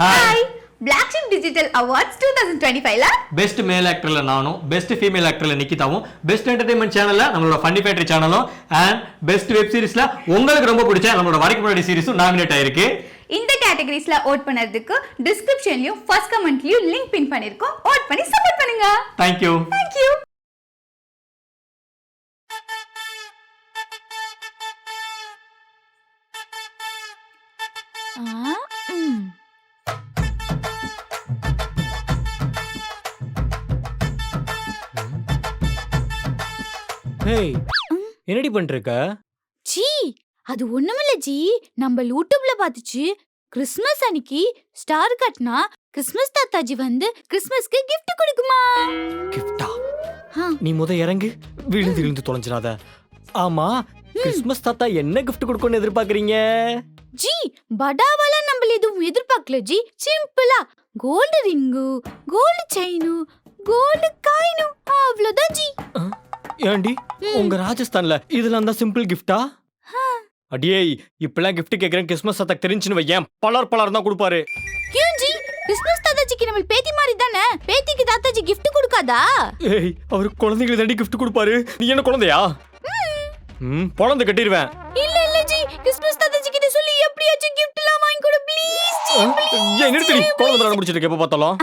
Hi Black Sheep digital awards two thousand twenty ஃபைவ்ல best male ஆக்டர்ல நானும் best female ஆக்டர்ல நிக்கிதாவும் பெஸ்ட் என்டர்டைன்மெண்ட் சேனல்ல நம்மளோட ஃபன்னி ஃபேக்டரி சேனலும் அண்ட் பெஸ்ட் வெப் சீரிஸ்ல உங்களுக்கு ரொம்ப பிடிச்ச நம்மளோட வரைக்கும் முன்னாடி சீரிஸும் நாமினேட் ஆயிருக்கு. இந்த கேட்டகரிஸ்ல ஓட் பண்ணதுக்கு டிஸ்கிரிப்ஷன்லயும் ஃபர்ஸ்ட் கமெண்ட்லயும் லிங்க் பின் பண்ணிருக்கோம். ஓட் பண்ணி சப்போர்ட் பண்ணுங்க. தேங்க்யூ தேங்க் யூ ஏய் என்னடி பண்ணிருக்க ஜி அது ஒண்ணுமில்ல ஜி. நம்ம யூடியூப்ல பார்த்துச்சு கிறிஸ்மஸ் அன்னைக்கு ஸ்டார் கட்னா கிறிஸ்மஸ் தாத்தாஜி வந்து கிறிஸ்மஸ்க்கு gift கொடுக்குமா? கிஃப்டா. நீ முத இறங்கு விழுந்து விழுந்து தொலைஞ்சிடாத. ஆமா கிறிஸ்மஸ் தாத்தா என்ன gift கொடுக்கணும்னு எதிர்பார்க்கறீங்க? ஜி படாவால நம்ம எதுவும் எதிர்பார்க்கல ஜி. சிம்பிளா gold ring gold chain gold coin அவ்வளவுதான் ஜி. ஏண்டி? உங்க ராஜஸ்தான்ல இதெல்லாம் தான் சிம்பிள் கிஃப்டா அடியே இப்பெல்லாம் gift கேக்குறேன் கிறிஸ்மஸ் தாத்தா தெரிஞ்சுன்னு வையேன். பலர் பலர் தான் கொடுப்பாரு. ஏன் ஜி கிறிஸ்மஸ் தாத்தாஜிக்கு நம்ம பேத்தி மாதிரி தானே? பேத்திக்கு தாத்தாஜி gift கொடுக்காதா? ஏய் அவர் குழந்தைங்களுக்கு தாண்டி gift கொடுப்பாரு. நீ என்ன குழந்தையா? ம். குழந்தை கட்டிடுவேன் இல்ல இல்ல ஜி. கிறிஸ்மஸ் தாத்தாஜி கிட்ட சொல்லி எப்படியாச்சும் எல்லாம் வாங்கி கொடு. ப்ளீஸ் ஜி ஏன் நிறுத்தி குழந்தை முடிச்சிட்டு இருக்க எப்ப பார்த்தாலும்.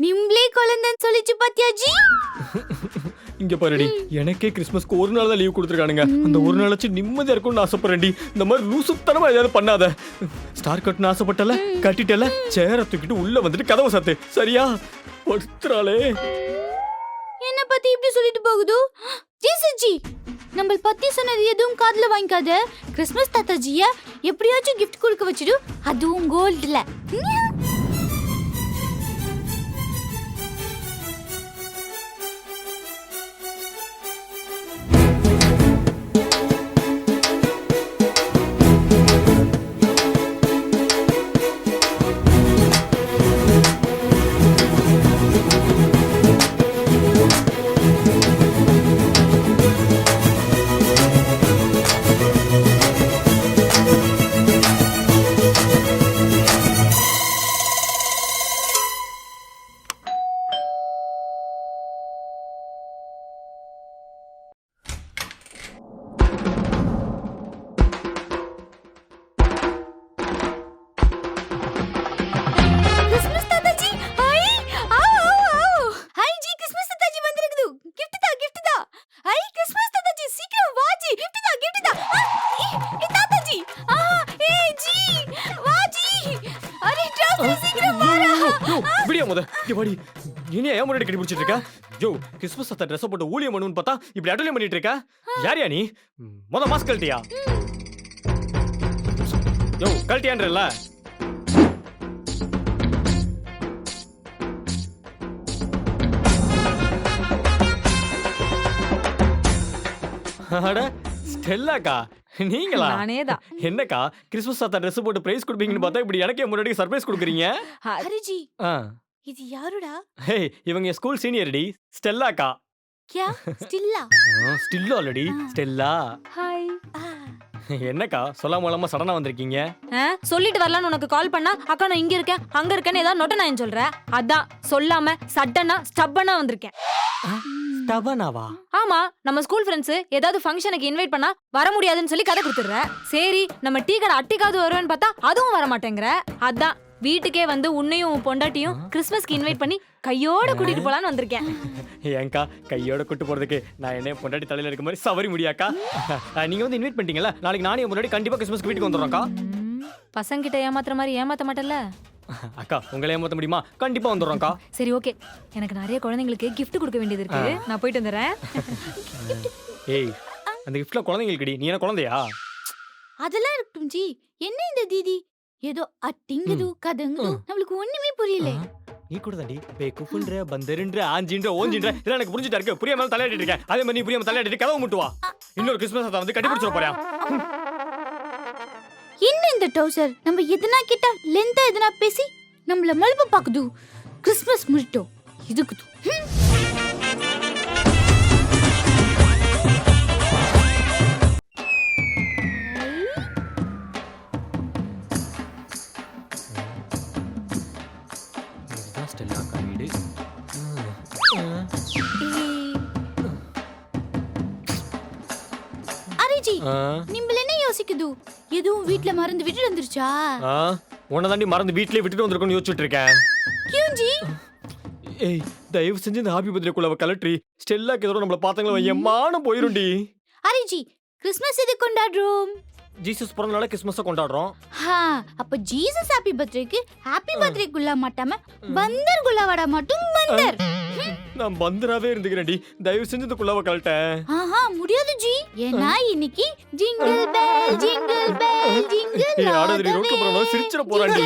நிம்ளே குழந்தைன்னு சொல்லிச்சு பாத்தியா ஜி? இங்க பாருடி எனக்கே கிறிஸ்மஸ்க்கு ஒரு நாள் தான் லீவ் கொடுத்துருக்கானுங்க. அந்த ஒரு நாளாச்சும் நிம்மதியா இருக்கும்னு ஆசைப்படுறேன்டி. இந்த மாதிரி லூசுத்தனமா ஏதாவது பண்ணாத. ஸ்டார் கட்னு ஆசைப்பட்டல கட்டிட்டல சேர தூக்கிட்டு உள்ள வந்துட்டு கதவை சாத்து. சரியா? படுத்துறாளே. என்ன பத்தி இப்படி சொல்லிட்டு போகுது? ஜிசிஜி ஜி நம்ம பத்தி சொன்னது எதுவும் காதுல வாங்கிக்காத. கிறிஸ்மஸ் தாத்தாஜிய எப்படியாச்சும் கிஃப்ட் கொடுக்க வச்சிடு. அதுவும் கோல்ட்ல கிறிஸ்மஸ் தாத்தா ட்ரெஸ் போட்டு ஊழியம் பண்ணுன்னு பார்த்தா இப்படி அட்டலியம் பண்ணிட்டு இருக்க யாரியா நீ? முத மாஸ்க் கழட்டியா? யோ கழட்டியான்றல அட ஸ்டெல்லாக்கா நீங்களா? நானே தான் என்னக்கா கிறிஸ்மஸ் தாத்தா ட்ரெஸ் போட்டு பிரைஸ் கொடுப்பீங்கன்னு பார்த்தா இப்படி எனக்கே முன்னாடி சர்ப்ரைஸ் கொடுக்குறீங்க? அரே ஜி ஆ. இது யாருடா? ஹே இவங்க ஸ்கூல் சீனியர்டி ஸ்டெல்லாக்கா. கியா ஸ்டில்லா? Still already Stella. ஹாய். ஆ. என்னக்கா சொல்லாம இல்லாம சடனா வந்திருக்கீங்க? சொல்லிட்டு வரலான்னு உனக்கு கால் பண்ணா அக்கா நான் இங்க இருக்கேன் அங்க இருக்கேன்னு ஏதாவது நொட்ட நான் சொல்ற? அதான் சொல்லாம சட்டனா ஸ்டப்பனா வந்திருக்கேன். ஸ்டபனாவா ஆமா நம்ம ஸ்கூல் ஃப்ரெண்ட்ஸ் ஏதாவது ஃபங்க்ஷனுக்கு இன்வைட் பண்ணா வர முடியாதுன்னு சொல்லி கதை கொடுத்துடுற. சரி நம்ம டீ கடை அட்டிக்காவது வருவேன்னு பார்த்தா அதுவும் வர மாட்டேங்கிற அதான் வீட்டுக்கே வந்து உன்னையும் உன் பொண்டாட்டியும் கிறிஸ்மஸ்க்கு இன்வைட் பண்ணி கையோட கூட்டிட்டு போலான்னு வந்திருக்கேன். ஏன்க்கா கையோட கூட்டு போறதுக்கு நான் என்ன பொண்டாட்டி தலையில இருக்க மாதிரி சவரி முடியாக்கா? நீங்க வந்து இன்வைட் பண்ணிட்டீங்களா நாளைக்கு நானே முன்னாடி கண்டிப்பா கிறிஸ்மஸ்க்கு வீட்டுக்கு வந்துடுறோம்க்கா ம், பசங்கிட்ட ஏமாத்துற மாதிரி ஏமாத்த மாட்டல்ல? அக்கா உங்களை ஏமாத்த முடியுமா? கண்டிப்பா வந்துடுறோம்க்கா சரி ஓகே. எனக்கு நிறைய குழந்தைங்களுக்கு gift கொடுக்க வேண்டியது இருக்கு. நான் போயிட்டு வந்துடுறேன். ஏய் அந்த கிஃப்ட்ல குழந்தைங்களுக்குடி. நீ என்ன குழந்தையா? அதெல்லாம் இருக்கட்டும் ஜி என்ன இந்த தீதி? ஏதோ அட்டிங்குது ம். நம்மளுக்கு ஒண்ணுமே புரியல. நீ கூட தாண்டி பே குப்புன்ற பந்தருன்ற ஆஞ்சின்ற ஓஞ்சின்ற இதெல்லாம் எனக்கு புரிஞ்சுட்டா இருக்கு. புரியாம தலையாடிட்டு இருக்கேன். அதே மாதிரி நீ புரியாம தலையாடிட்டு கதவை முட்டுவா. இன்னொரு கிறிஸ்மஸ் தாத்தா வந்து கட்டி பிடிச்சிட போறியா என்ன இந்த டவுசர் நம்ம எதுனா கிட்ட லென்த்தா எதுனா பேசி நம்மள மழுப்ப பாக்குது. கிறிஸ்மஸ் முடிட்டோம். இதுக்குது. ஹம். நிம்பல் என்ன யோசிக்குது? எதுவும் வீட்ல மறந்து விட்டு வந்துருச்சா உன்னை தாண்டி மறந்து வீட்லயே விட்டுட்டு வந்திருக்கோன்னு யோசிச்சுட்டு இருக்கேன் கியூஞ்சி ஏய் தயவு செஞ்சு இந்த ஹாப்பி பர்த்டே குள்ளவ கலட்ரி ஸ்டெல்லாக்கு எதிரோ நம்மள பாத்தாங்களா என் மானம் போயிரும்டி அரிஜி கிறிஸ்மஸ் எது கொண்டாடுறோம்? ஜீசஸ் பிறந்த நாள கிறிஸ்மஸ கொண்டாடுறோம். ஹா அப்ப ஜீசஸ் ஹாப்பி பர்த்டேக்கு ஹாப்பி பர்த்டே குல்லா மாட்டாம பந்தர் குல்லாவடா மட்டும் பந்தர் நான் பந்தராவே இருந்துக்கிறேன்டி. தயவு செஞ்சு இந்த குள்ளவ கலட்டேன் ஆஹா முடியாது ஜி. ஏன்னா இன்னைக்கு jingle bell jingle bell jingle ஏய் ஆடாதடி ரோட்ல போறவன சிரிச்சிட போறான்டி.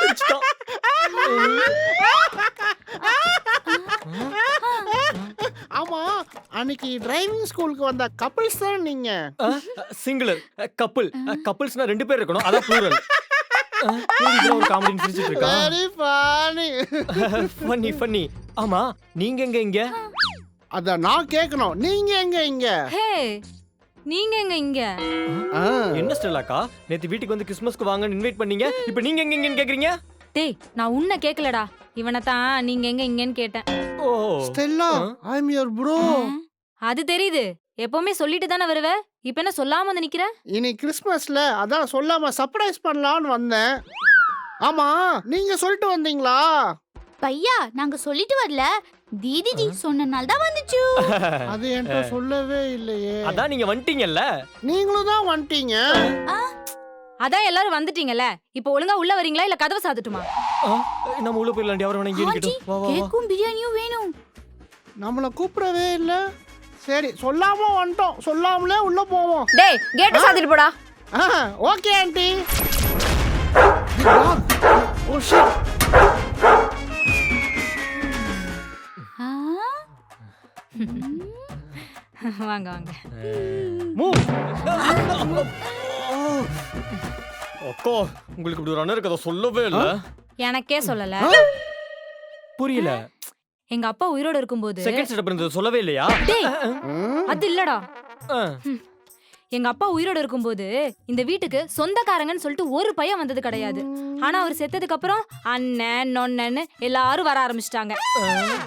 சிரிச்சிட்டான். ஆமா அன்னைக்கு டிரைவிங் ஸ்கூலுக்கு வந்த கப்பிள்ஸ் தான் நீங்க? சிங்குலர் கப்பிள் கப்பிள்ஸ்னா ரெண்டு பேர் இருக்கணும். அதான் ப்ளூரல் ஒரு காமெடி சிரிச்சிட்டு ஃபன்னி ஃபன்னி ஆமா நீங்க எங்க இங்க? அத நான் கேட்கணும் நீங்க எங்க இங்க? ஹே நீங்க எங்க இங்க? என்ன ஸ்டெல்லாக்கா? நேத்து வீட்டுக்கு வந்து கிறிஸ்மஸ்க்கு வாங்கன்னு இன்வைட் பண்ணீங்க. இப்போ நீங்க எங்க இங்கன்னு கேக்குறீங்க? டேய் நான் உன்னை கேக்கலடா. இவனை தான் நீங்க எங்க இங்கன்னு கேட்டேன். ஓ. Stella I am your bro அது தெரியுது. எப்பவுமே சொல்லிட்டு தானே வருவ? இப்ப என்ன சொல்லாம வந்து நிக்கிற? இனி கிறிஸ்மஸ்ல அதான் சொல்லாம சர்ப்ரைஸ் பண்ணலாம்னு வந்தேன். ஆமா நீங்க சொல்லிட்டு வந்தீங்களா? பையா நாங்க சொல்லிட்டு வரல. தீதிஜி சொன்னனால தான் வந்துச்சு. அது என்கிட்ட சொல்லவே இல்லையே. அதான் நீங்க வந்துட்டீங்கல்ல? நீங்களும் தான் வந்துட்டீங்க. அதான் எல்லாரும் வந்துட்டீங்கல்ல. இப்போ ஒழுங்கா உள்ள வரீங்களா இல்ல கதவை சாத்துட்டுமா? நம்ம உள்ள போயிடலாண்டி அவர் வேணா இங்கே ஆஜி நிக்கட்டும் வா வா வா. கேக்கும் பிரியாணியும் வேணும். நம்மள கூப்பிடவே இல்ல. சரி சொல்லாம வந்துட்டோம். சொல்லாமலே உள்ள போவோம். டேய் கேட்ட சாத்திட்டு போடா. ஓகே ஆண்டி ஓ ஷிட் ஆ? வாங்க வாங்க. மூவ் அக்கா உங்களுக்கு இப்படி ஒரு அண்ணன் இருக்கதை சொல்லவே இல்ல. எனக்கே சொல்லல. புரியல. எங்க அப்பா உயிரோட இருக்கும்போது செகண்ட் ஸ்டெப் இருந்தது சொல்லவே இல்லையா? டேய் அது இல்லடா. எங்க அப்பா உயிரோட இருக்கும்போது இந்த வீட்டுக்கு சொந்தக்காரங்கன்னு சொல்லிட்டு ஒரு பையன் வந்தது கிடையாது. ஆனா அவர் செத்ததுக்கு அப்புறம் அண்ணன் நொண்ணன்னு எல்லாரும் வர ஆரம்பிச்சிட்டாங்க.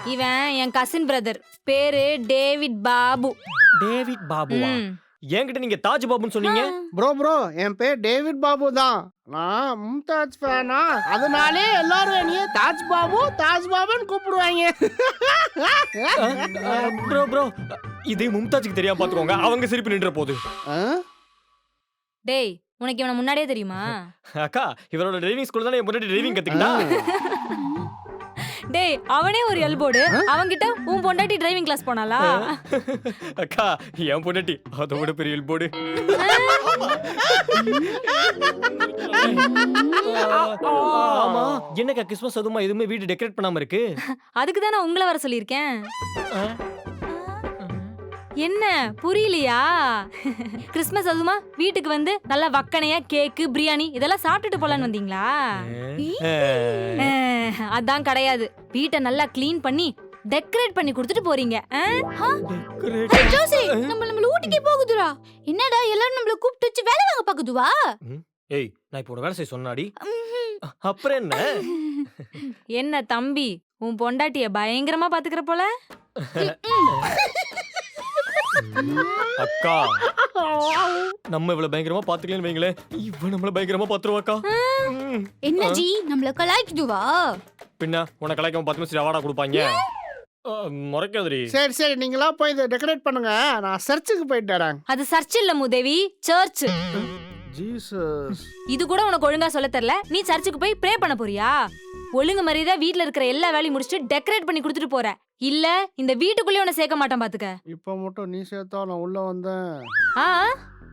இவன் என் கசின் பிரதர் பேரு டேவிட் பாபு. டேவிட் பாபுவா? ம். என்கிட்ட நீங்க தாஜ் பாபுன்னு சொன்னீங்க? ப்ரோ ப்ரோ என் பேர் டேவிட் பாபு தான். நான் மும்தாஜ் ஃபேனா. அதனாலே எல்லாரும் என்னைய தாஜ் பாபு தாஜ் பாபுன்னு கூப்பிடுவாங்க. ப்ரோ ப்ரோ இது மும்தாஜுக்கு தெரியாம பாத்துக்கோங்க. அவங்க சிரிப்பு நின்ற போது. ஆ? டேய் உனக்கு இவனை முன்னாடியே தெரியுமா? அக்கா இவரோட டிரைவிங் ஸ்கூல் தானே? என் முன்னாடி டிரைவிங் கத்துக்கிட்டா? டேய் அவனே ஒரு எல்போர்டு அவன்கிட்ட உன் பொண்டாட்டி டிரைவிங் கிளாஸ் போனாளா? அக்கா என் பொண்டாட்டி அதை விட பெரிய போடு. ஆமா என்னக்கா கிறிஸ்மஸ் அதுமா எதுவுமே வீடு டெக்கரேட் பண்ணாம இருக்கு? அதுக்கு தானே உங்களை வர சொல்லியிருக்கேன். என்ன புரியலையா? கிறிஸ்மஸ் அதுமா வீட்டுக்கு வந்து நல்லா வக்கனையா கேக்கு பிரியாணி இதெல்லாம் சாப்பிட்டுட்டு போலான்னு வந்தீங்களா? அதான் கிடையாது. வீட்டை நல்லா க்ளீன் பண்ணி டெக்கரேட் பண்ணி கொடுத்துட்டு போறீங்க? ஜோசி! நம்ம நம்மள ஊட்டிக்கு போகுதுடா. என்னடா எல்லாரும் நம்மள கூப்பிட்டு வச்சு வேலை வாங்க பாக்குதுவா ஏய் நான் இப்போ ஒரு வேலை செய்ய சொன்னாடி. அப்புறம் என்ன? என்ன தம்பி உன் பொண்டாட்டிய பயங்கரமா பாத்துக்கிற போல? அக்கா நம்ம இவ்வளவு பயங்கரமா பாத்துக்கலன்னு வைங்களேன். இவ நம்மள பயங்கரமா பாத்துருவாக்கா. என்ன ஜி நம்மள கலாய்க்குதுவா? பின்ன உனக்கு கலாய்க்காம பத்து நிமிஷம் அவார்டா கொடுப்பாங்க. முறைக்காதடி. சரி சரி நீங்களா போய் இதை டெக்கரேட் பண்ணுங்க. நான் சர்ச்சுக்கு போயிட்டு வரேன். அது சர்ச் இல்ல மூதேவி சர்ச் ஜீசஸ் இது கூட உனக்கு ஒழுங்கா சொல்ல தெரியல. நீ சர்ச்சுக்கு போய் ப்ரே பண்ண போறியா? ஒழுங்கு மரியாதை வீட்ல இருக்கிற எல்லா வேலையும் முடிச்சுட்டு டெக்கரேட் பண்ணி கொடுத்துட்டு போற. இல்ல இந்த வீட்டுக்குள்ளே உன்னை சேர்க்க மாட்டான் பாத்துக்க. இப்போ மட்டும் நீ சேர்த்தா நான் உள்ள வந்தேன். ஆ.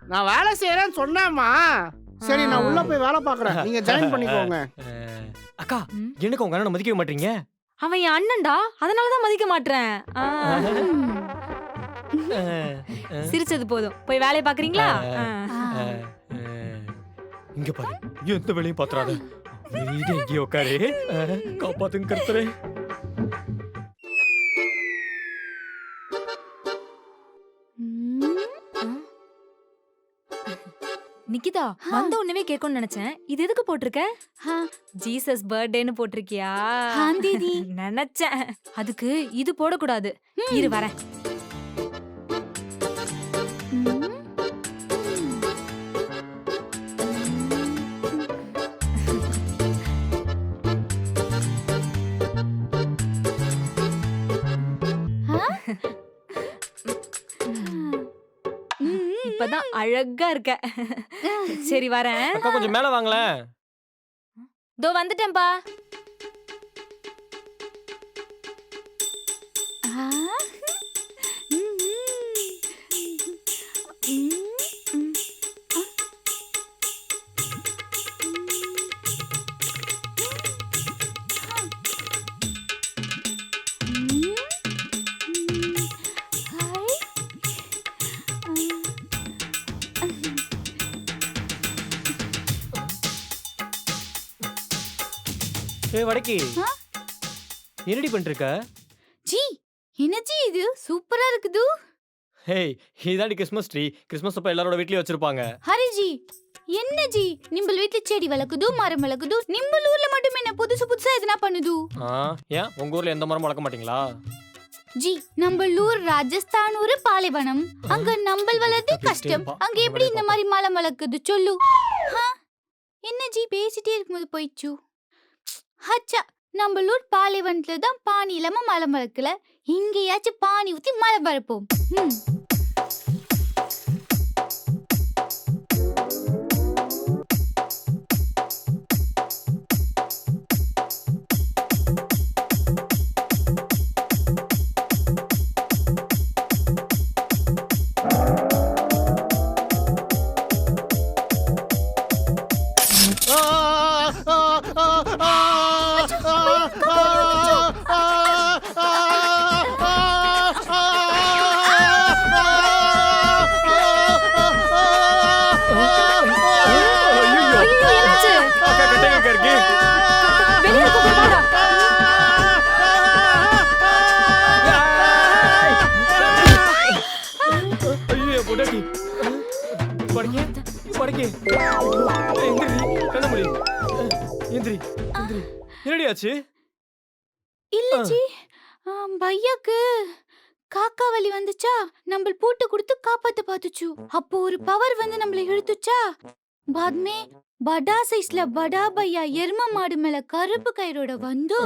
நான் வேலை செய்யறேன்னு சொன்னேம்மா. சரி நான் உள்ள போய் வேலை பார்க்கறேன். நீங்க ஜாயின் பண்ணிக்கோங்க. அக்கா. எனக்கு உங்க அண்ணனை மதிக்கவே மாட்டீங்க. அவன் என் அண்ணன்டா. அதனாலதான் மதிக்க மாட்டேன் சிரிச்சது போதும். போய் வேலையை பாக்குறீங்களா. இங்க பாரு. எந்த வேலையும் பாத்துறாத அமைதியா இங்கே உட்காரு. காப்பாத்துங்க கருத்தரே நிக்கிதா வந்த உடனே கேட்கணும்னு நினைச்சேன். இது எதுக்கு போட்டிருக்க? ஜீசஸ் பர்த்டேன்னு போட்டிருக்கியா. நினைச்சேன். அதுக்கு இது போடக்கூடாது. இரு வரேன். அழகா இருக்க. சரி வரேன். அக்கா கொஞ்சம் மேல வாங்களேன். தோ வந்துட்டேன்பா ஆ. ஏய் வடக்கி? என்னடி பண்ணிருக்க ஜி என்ன ஜி இது? சூப்பரா இருக்குது. ஹேய் இதாடி கிறிஸ்மஸ் ட்ரீ. கிறிஸ்மஸ் அப்ப எல்லாரோட வீட்லயும் வச்சிருப்பாங்க. ஹரி ஜி என்ன ஜி? நிம்பல் வீட்ல செடி வளர்க்குது மரம் வளர்க்குது. நிம்பல் ஊர்ல மட்டும் என்ன புதுசு புதுசா எதுனா பண்ணுது? ஆ ஏன்? உங்க ஊர்ல எந்த மரமும் வளர்க்க மாட்டீங்களா? ஜி நம்ம ஊர் ராஜஸ்தான் ஊரு பாலைவனம். அங்க நம்பல் அப்படியே கஷ்டம். அங்க எப்படி இந்த மாதிரி மரம் வளர்க்குது? சொல்லு? என்ன ஜி பேசிட்டே இருக்கும்போது போயிடுச்சு. ஹச்சா நம்மளூர் பாலைவனத்துல தான் பானி இல்லாம மலம் வளர்க்கல இங்கேயாச்சும் பானி ஊத்தி மலம் வளர்ப்போம் படக்கே படக்கே. எந்திரி கண்ண முடி. எந்திரி எந்திரி என்னடி ஆச்சு இல்ல. ஜி. பையாக்கு காக்கா வலி வந்துச்சா? நம்ம பூட்டு கொடுத்து காப்பாத்த பாத்துச்சு. அப்போ ஒரு பவர் வந்து நம்மள இழுத்துச்சா? பாத்மே படா சைஸ்ல படா பையா எரும மாடு மேல கருப்பு கயிறோட வந்து.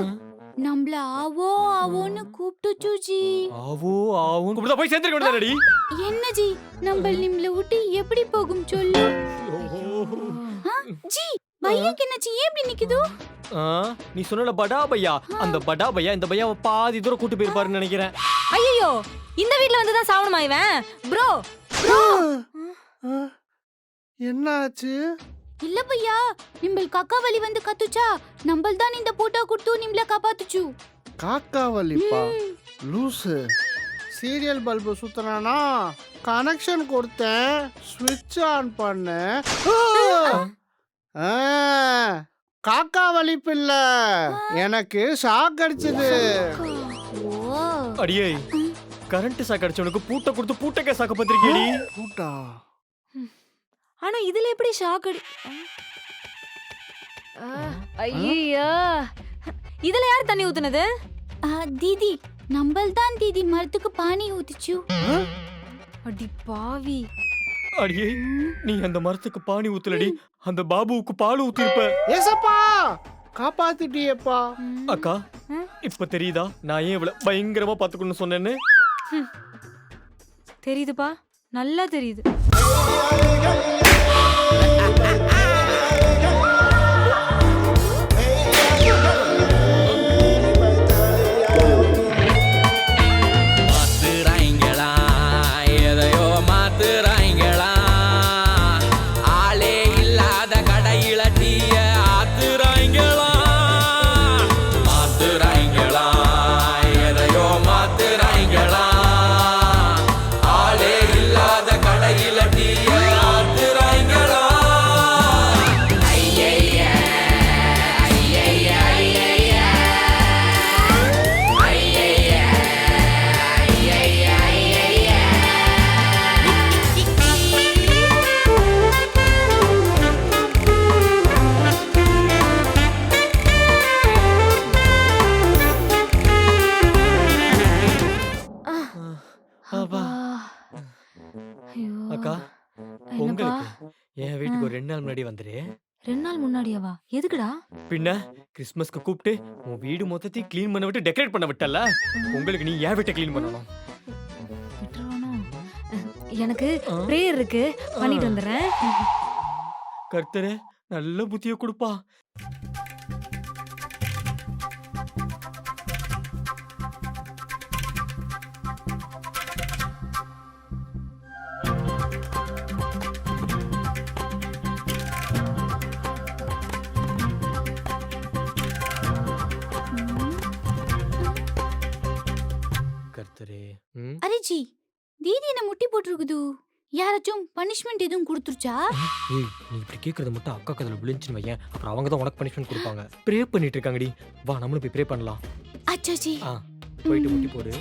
நம்மள ஆவோ ஆவோன்னு கூப்பிட்டுச்சு ஜி. ஆவோ ஆவும் கூப்பிட்டா போய் சேர்ந்துருக்க வேண்டியதானடி? என்ன ஜி நம்ம நிம்மள விட்டு எப்படி போகும் சொல்லு. ஆ, ஜி பையாக்கு என்னாச்சு? ஏன் இப்படி நிக்குது? ஆ, நீ சொன்னல படா பையா? அந்த படா பையா இந்த பையாவை பாதி தூரம் கூட்டு போயிருப்பாருன்னு நினைக்கிறேன். ஐயோ இந்த வீட்ல வந்து தான் சாவணுமா இவன்? ப்ரோ என்னாச்சு? இல்ல காக்கா வலி வந்து கத்துச்சா? நம்மள் தான் இந்த பூட்டா கொடுத்து நிம்மள காப்பாத்துச்சு. காக்கா வலிப்பா. லூசு. சீரியல் பல்பு சுத்தினானா? கனெக்ஷன் கொடுத்தேன். ஸ்விட்ச் ஆன் பண்ணேன் ஆ, காக்கா வலிப்பு இல்ல. எனக்கு ஷாக் அடிச்சது. ஓ. அடியே கரண்ட் சாக்கு அடிச்சவனுக்கு பூட்டை கொடுத்து பூட்டைக்கே சாக்க பத்திரிக்கேடி கூட்டா ஆனா இதுல எப்படி ஷாக் அடி ஐயோ இதுல யார் தண்ணி ஊத்துனது? ஆ, தீதி நம்மள் தான் தீதி மரத்துக்கு பானி ஊத்திச்சு. அடி பாவி. அடியே நீ அந்த மரத்துக்கு பானி ஊத்துலடி. அந்த பாபுவுக்கு பால் ஊத்திருப்ப. ஏசப்பா காப்பாத்திட்டியேப்பா. அக்கா? இப்ப தெரியுதா? நான் ஏன் இவ்வளவு பயங்கரமா பாத்துக்கணும்னு சொன்னேன்னு? தெரியுதுப்பா. நல்லா தெரியுது. நாள் முன்னாடி வந்துரு. ரெண்டு நாள் முன்னாடியாவா? எதுக்குடா? பின்ன கிறிஸ்மஸ்க்கு கூப்பிட்டு உன் வீடு மொத்தத்தையும் க்ளீன் பண்ண விட்டு டெக்கரேட் பண்ண விட்டல உங்களுக்கு நீ ஏன் வீட்டை க்ளீன் பண்ணணும்? விட்டுருவானோ? எனக்கு? ப்ரேயர் இருக்கு. பண்ணிட்டு வந்துடுறேன். கர்த்தரே நல்ல புத்திய கொடுப்பா. ஜி தீதி என்ன முட்டி போட்டிருக்குது? யாராச்சும் பனிஷ்மெண்ட் எதுவும் கொடுத்துருச்சா? ஏய் நீ இப்படி கேக்குறத மட்டும் அக்கா கதில் விழுந்துச்சுன்னு வையேன். அப்புறம் அவங்க தான் உனக்கு பனிஷ்மெண்ட் கொடுப்பாங்க. ப்ரே பண்ணிட்டு இருக்காங்கடி. வா நம்மளும் போய் ப்ரே பண்ணலாம். அச்சா ஜி ஆ போயிட்டு முட்டி போடு.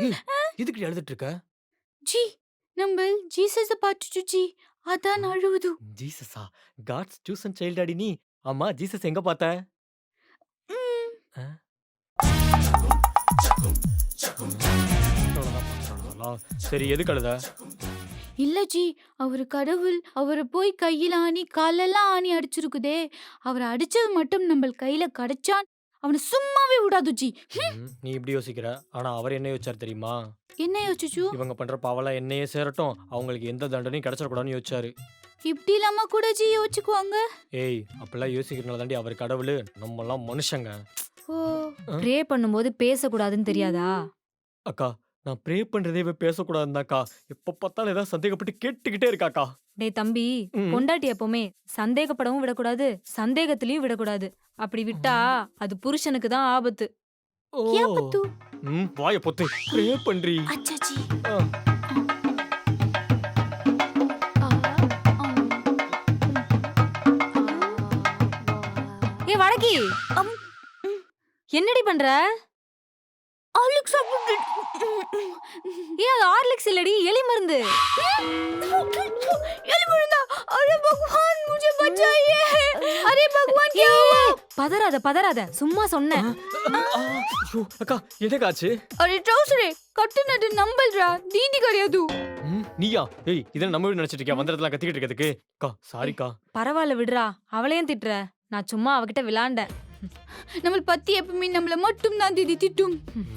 எதுக்கு எழுதிட்டு இருக்க ஜி நம்ம ஜீசஸ பார்த்துட்டு ஜி அதான் அழுவுது. ஜீசஸா? காட்ஸ் சூசன் சைல்ட் அடி நீ. ஆமா ஜீசஸ் எங்க பார்த்த? சரி எதுக்கு அழுத? இல்ல ஜி அவரு கடவுள் அவரை போய் கையில ஆணி காலெல்லாம் ஆணி அடிச்சிருக்குதே. அவரை அடிச்சது மட்டும் நம்ம கையில கிடைச்சான் அவனை சும்மாவே விடாது ஜி. ம், நீ இப்படி யோசிக்கிற? ஆனா அவர் என்ன யோசிச்சார் தெரியுமா? என்ன யோசிச்சு? இவங்க பண்ற பாவெல்லாம் என்னையே சேரட்டும். அவங்களுக்கு எந்த தண்டனையும் கிடைச்சிடக்கூடாதுன்னு யோசிச்சாரு. இப்படி இல்லாம கூட ஜி யோசிச்சுக்குவாங்க? ஏய் அப்பெல்லாம் யோசிக்கிறனால தாண்டி அவர் கடவுள் நம்ம எல்லாம் மனுஷங்க. ஓ ப்ரே பண்ணும்போது பேசக்கூடாதுன்னு தெரியாதா? அக்கா நான் ப்ரே பண்றதே இவ பேசக்கூடாதுந்தாக்கா. எப்ப பார்த்தாலும் ஏதாவது சந்தேகப்பட்டு கேட்டுக்கிட்டே இருக்காக்கா. டேய் தம்பி ம். பொண்டாட்டி எப்பவுமே சந்தேகப்படவும் விடக்கூடாது சந்தேகத்திலயும் விடக்கூடாது. அப்படி விட்டா அது புருஷனுக்கு தான் ஆபத்து. ஓ. கியாபத்து ம் வாய பொத்து. ப்ரே பண்றி. அச்சா ஜி ஆ. ஏ வடக்கி. என்னடி பண்ற? ஆலுக் சாப்பிட்டு ஏ அது ஹார்லிக்ஸ் இல்லடி எலி மருந்து एली मुर्दा अरे भगवान मुझे बचाइए अरे भगवान क्या हुआ பதறாத பதறாத சும்மா சொன்னேன் ஆ, ஐயோ, அக்கா என்னக்காச்சு अरे ट्राउसरे கட்டுனது நம்பல்ரா தீதி கிடையாது ம், நீயா ஏய் இதெல்லாம் நம்ம வீடு நினைச்சிட்டு இருக்கியா வந்ததுலாம் கத்திக்கிட்டு இருக்கிறதுக்கு அக்கா சாரிக்கா பரவாயில்ல விடுறா அவளையும் திட்டுற நான் சும்மா அவகிட்ட விளாண்டேன் நம்ம பத்தி எப்பவுமே நம்மள மட்டும் தான் தீதி திட்டும் ம்,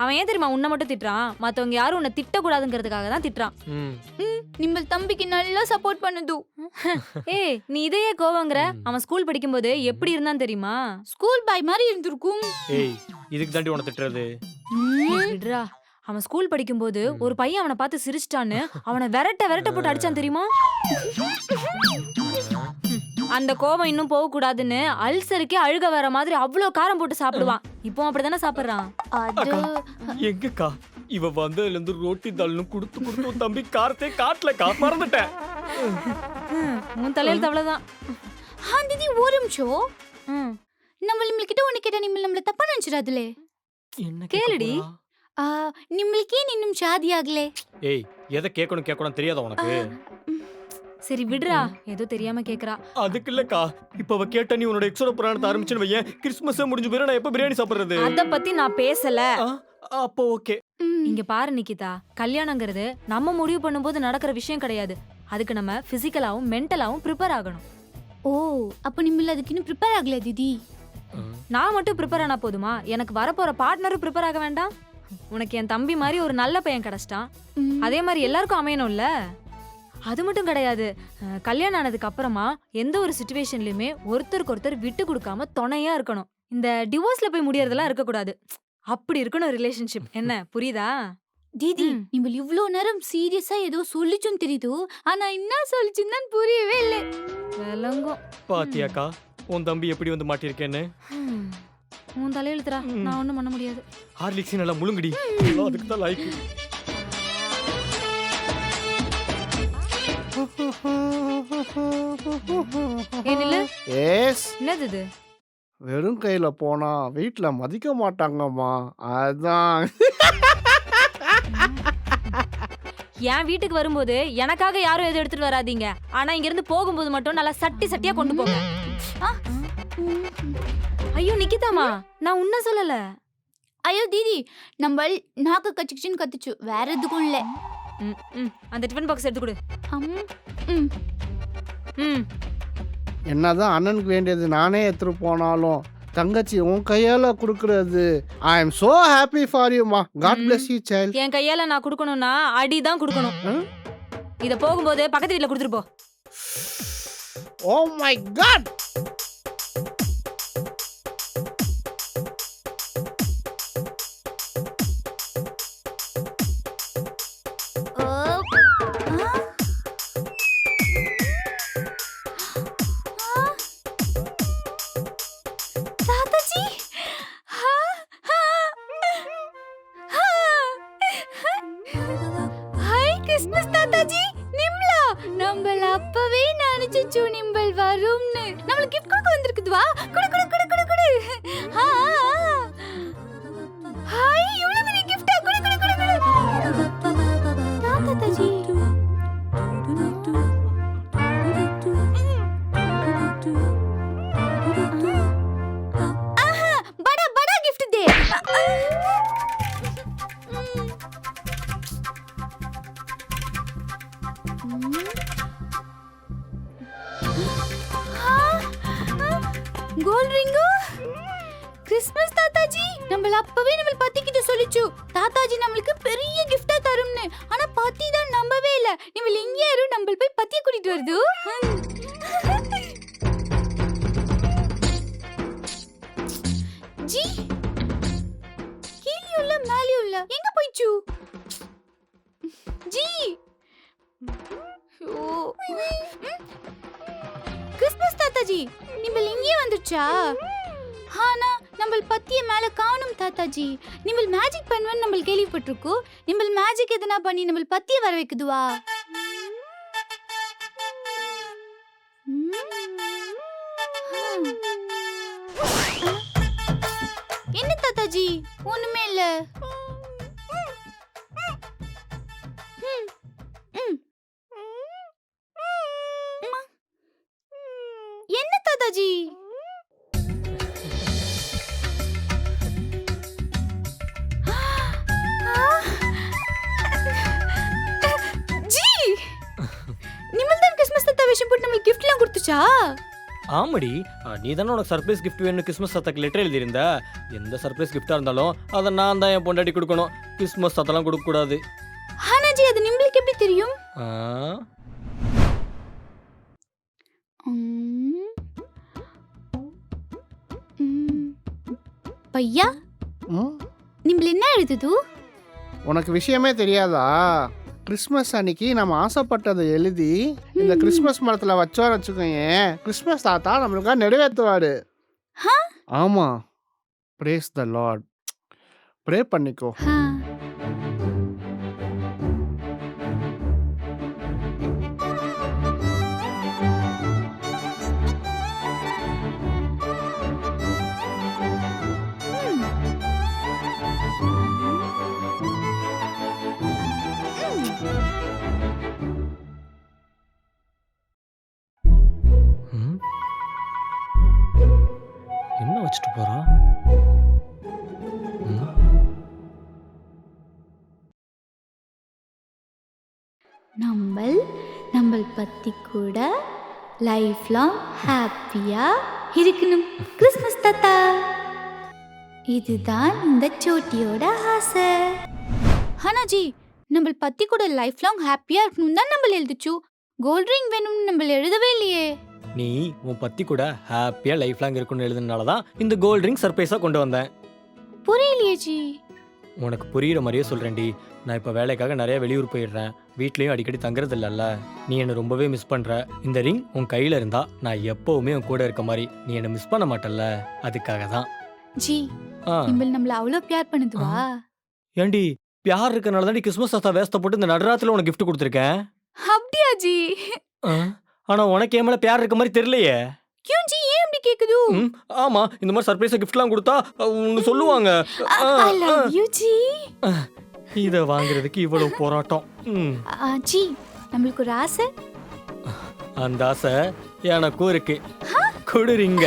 அவன் ஏன் தெரியுமா உன்னை மட்டும் திட்டுறான்? மத்தவங்க யாரும் உன்னை திட்டக்கூடாதுங்கிறதுக்காக தான் திட்டுறான். ம். ம், நிம்மல் தம்பிக்கு நல்லா சப்போர்ட் பண்ணுது. ஏய் நீ இதையே கோவங்கிற. அவன் ஸ்கூல் படிக்கும்போது எப்படி இருந்தான் தெரியுமா? ஸ்கூல் பாய் மாதிரி இருந்திருக்கும். ஏய் இதுக்கு தாண்டி உன திட்டுறது. ம், விடுறா. அவன் ஸ்கூல் படிக்கும்போது. ஒரு பையன் அவனை பார்த்து சிரிச்சிட்டான்னு அவனை விரட்ட விரட்ட போட்டு அடிச்சான் தெரியுமா? அந்த கோபம் இன்னும் போக கூடாதுன்னு அல்சருக்கே அழுக வர மாதிரி அவ்வளோ காரம் போட்டு சாப்பிடுவான். இப்போ அப்படிதானே சாப்பிடுறான்? அது எங்கக்கா? இவ வந்ததுல இருந்து ரோட்டி தள்ளுன்னு குடுத்து குடுத்து தம்பி காரத்தே காட்டலக்கா. மறந்துட்டேன். உன் தலையில அவ்வளவுதான் ஆ தீதி ஒரு நிமிஷம். ம். நம்ம நம்மள்கிட்ட ஒண்ணு கேட்டா நிம்மல் நம்மள தப்பா நினைச்சிடாதுலே. என்ன கேளுடி. நிம்மளுக்கே இன்னும் ஷாதி ஆகலே ஏய் எதை கேட்கணும் கேட்கணும் தெரியாதா உனக்கு? சரி விடுறா. ஏதோ தெரியாம கேக்குறா. அதுக்கு இல்லக்கா இப்ப அவ கேட்ட நீ உன்னோட எக்ஸோட புராணத்தை ஆரம்பிச்சுன்னு வையன். கிறிஸ்மஸே முடிஞ்ச பிறகு நான் எப்ப பிரியாணி சாப்பிடுறது? அத பத்தி நான் பேசல. அப்போ ஓகே. இங்க பாரு நிக்கிதா. கல்யாணங்கிறது நம்ம முடிவு பண்ணும்போது நடக்கிற விஷயம் கிடையாது. அதுக்கு நம்ம பிசிக்கலாவும் மென்டலாவும் ப்ரிப்பேர் ஆகணும். ஓ அப்ப நிம்மல் அதுக்கு இன்னும் ப்ரிப்பேர் ஆகல தீதி? நான் மட்டும் ப்ரிப்பேர் ஆனா போதுமா? எனக்கு வரப்போற பார்ட்னரும் ப்ரிப்பேர் ஆக வேண்டாம்? உனக்கு என் தம்பி மாதிரி ஒரு நல்ல பையன் கிடைச்சிட்டான். அதே மாதிரி எல்லாருக்கும் அமையணும்ல? அது மட்டும் கிடையாது. கல்யாணம் ஆனதுக்கு அப்புறமா எந்த ஒரு சுச்சுவேஷன்லயுமே ஒருத்தருக்கு ஒருத்தர் விட்டு கொடுக்காம துணையா இருக்கணும். இந்த டிவோர்ஸ்ல போய் முடியறதெல்லாம் இருக்கக்கூடாது. அப்படி இருக்கணும் ரிலேஷன்ஷிப் என்ன புரியுதா? தீதி இவ்ளோ நேரம் சீரியஸா ஏதோ சொல்லிச்சுன்னு தெரியுது. ஆனா என்ன சொல்லிச்சுன்னு தான் புரியவே இல்லை. விளங்கும். பாத்தியாக்கா உன் தம்பி எப்படி வந்து மாட்டிருக்கேன்னு ஹம். உன் தலையெழுத்துறா. நான் ஒண்ணும் பண்ண முடியாது. ஹார்லிக்ஸ் நல்லா முழுங்குடி. அதுக்கு தான் லைக் எஸ் என்னது இது? வெறும் கையில போனா வீட்ல மதிக்க மாட்டாங்கம்மா. அதான். என் வீட்டுக்கு வரும்போது எனக்காக யாரும் எதுவும் எடுத்துட்டு வராதீங்க. ஆனா இங்க இருந்து போகும்போது மட்டும் நல்லா சட்டி சட்டியா கொண்டு போங்க. ஐயோ நிக்கிதாமா நான் உன்ன சொல்லல. ஐயோ தீதி நம்ம நாக்கு கச்சிக்கிச்சுன்னு கத்துச்சு. வேற எதுக்கும் இல்ல. ம், ம். அந்த டிஃபன் பாக்ஸ் எடுத்து கொடு. அம், ம். ம். என்னதான் அண்ணனுக்கு வேண்டியது நானே எடுத்துட்டு போனாலும் தங்கச்சி உன் கையால கொடுக்கறது I am so happy for Yuma God bless you child. என் கையால நான் கொடுக்கணும்னா அடி தான் கொடுக்கணும். ம்? இத போகும்போது பக்கத்து வீட்ல கொடுத்துட்டு போ. ஓ மை காட் ஆனா பத்திய மேல காணும் தாத்தாஜி. நம்ம மேஜிக் பண்ணுவேன்னு நம்ம கேள்விப்பட்டிருக்கோம் நம்ம மேஜிக் எதனா பண்ணி நம்ம பத்திய வர வைக்குதுவா? என்ன தாத்தாஜி? ஒண்ணுமே இல்ல. ஆமாடி. நீ தானே உனக்கு சர்ப்ரைஸ் கிஃப்ட் வேணும் கிறிஸ்மஸ் தாத்தாக்கு லெட்டர் எழுதியிருந்த? எந்த சர்ப்ரைஸ் கிஃப்டாக இருந்தாலும் அதை நான் தான் என் பொண்டாட்டி கொடுக்கணும். கிறிஸ்மஸ் தாத்தாலாம் கொடுக்கக்கூடாது. ஆனா ஜி அது நிம்மளுக்கு எப்படி தெரியும். பையா? ம்? நிம்பல் என்ன எழுதுது? உனக்கு விஷயமே தெரியாதா? கிறிஸ்மஸ் அன்னைக்கு நம்ம ஆசைப்பட்டதை எழுதி இந்த கிறிஸ்மஸ் மரத்துல வச்சோன்னு வச்சுக்கோங்க. கிறிஸ்மஸ் தாத்தா நம்மளுக்காக நிறைவேற்றுவாரு? ஆமா. பிரேஸ் த லார்ட் ப்ரே பண்ணிக்கோ. வச்சுட்டு போறா? நம்மள் நம்மள் பத்தி கூட லைஃப் லாங் ஹாப்பியாக இருக்கணும். கிறிஸ்மஸ் தாத்தா. இதுதான் இந்த சோட்டியோட ஆசை. ஹனாஜி நம்ம பத்தி கூட லைஃப் லாங் ஹாப்பியா இருக்கணும் தான் நம்ம எழுதிச்சு. கோல்ட் ரிங் வேணும்னு நம்ம எழுதவே இல்லையே. நீ உன் பத்தி கூட ஹாப்பியா லைஃப் லாங் இருக்கும்னு எழுதுனால தான் இந்த கோல்ட் ரிங் சர்ப்ரைஸா கொண்டு வந்தேன். புரியலையே ஜி. உனக்கு புரியுற மாதிரியே சொல்றேன்டி. நான் இப்போ வேலைக்காக நிறைய வெளியூர் போயிடுறேன். வீட்லயும் அடிக்கடி தங்குறது இல்லைல்ல நீ என்னை ரொம்பவே மிஸ் பண்ற. இந்த ரிங் உன் கையில இருந்தா நான் எப்பவுமே உன் கூட இருக்க மாதிரி நீ என்னை மிஸ் பண்ண மாட்டல்ல. அதுக்காக தான் ஜி ஆ. நம்ம நம்மள அவ்வளோ பியார் பண்ணுதுவா? ஏண்டி பியார் இருக்கனால தான் கிறிஸ்மஸ் தாத்தா வேஸ்த போட்டு இந்த நடுராத்துல உனக்கு gift கொடுத்துருக்கேன்? அப்படியா ஜி? ஆ, ஆனா உனக்கு என் மேல பியார் இருக்க மாதிரி தெரியலையே. கியூ ஜி ஏன் அப்படி கேக்குது? ம், ஆமா இந்த மாதிரி சர்ப்ரைஸ் கிஃப்ட்லாம் கொடுத்தா ஒன்னு சொல்லுவாங்க. I love. யூ ஜி இதை வாங்குறதுக்கு இவ்வளவு போராட்டம். ம். ஆ, ஜி நம்மளுக்கு ஒரு ஆசை? அந்த ஆசை எனக்கும் இருக்கு. கொடுறீங்க.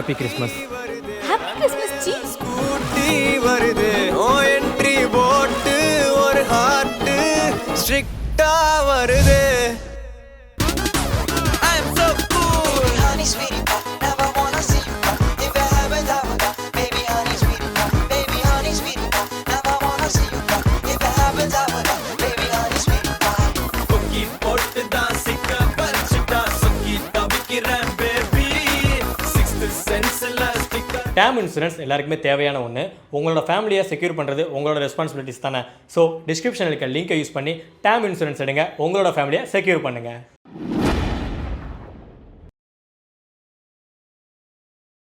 Happy Christmas happy Christmas ji scooty வருது. ஓ என்ட்ரி போட்டு ஒரு ஹார்ட் ஸ்ட்ரிக்டா வருது. இன்சூரன்ஸ் எல்லாருக்குமே தேவையான ஒன்று உங்களோட ஃபேமிலியை செக்யூர் பண்ணுறது உங்களோட ரெஸ்பான்சிபிலிட்டிஸ் தானே. ஸோ டிஸ்கிரிப்ஷனில் இருக்க லிங்கை யூஸ் பண்ணி டேம் இன்சூரன்ஸ் எடுங்க. உங்களோட ஃபேமிலியை செக்யூர் பண்ணுங்கள்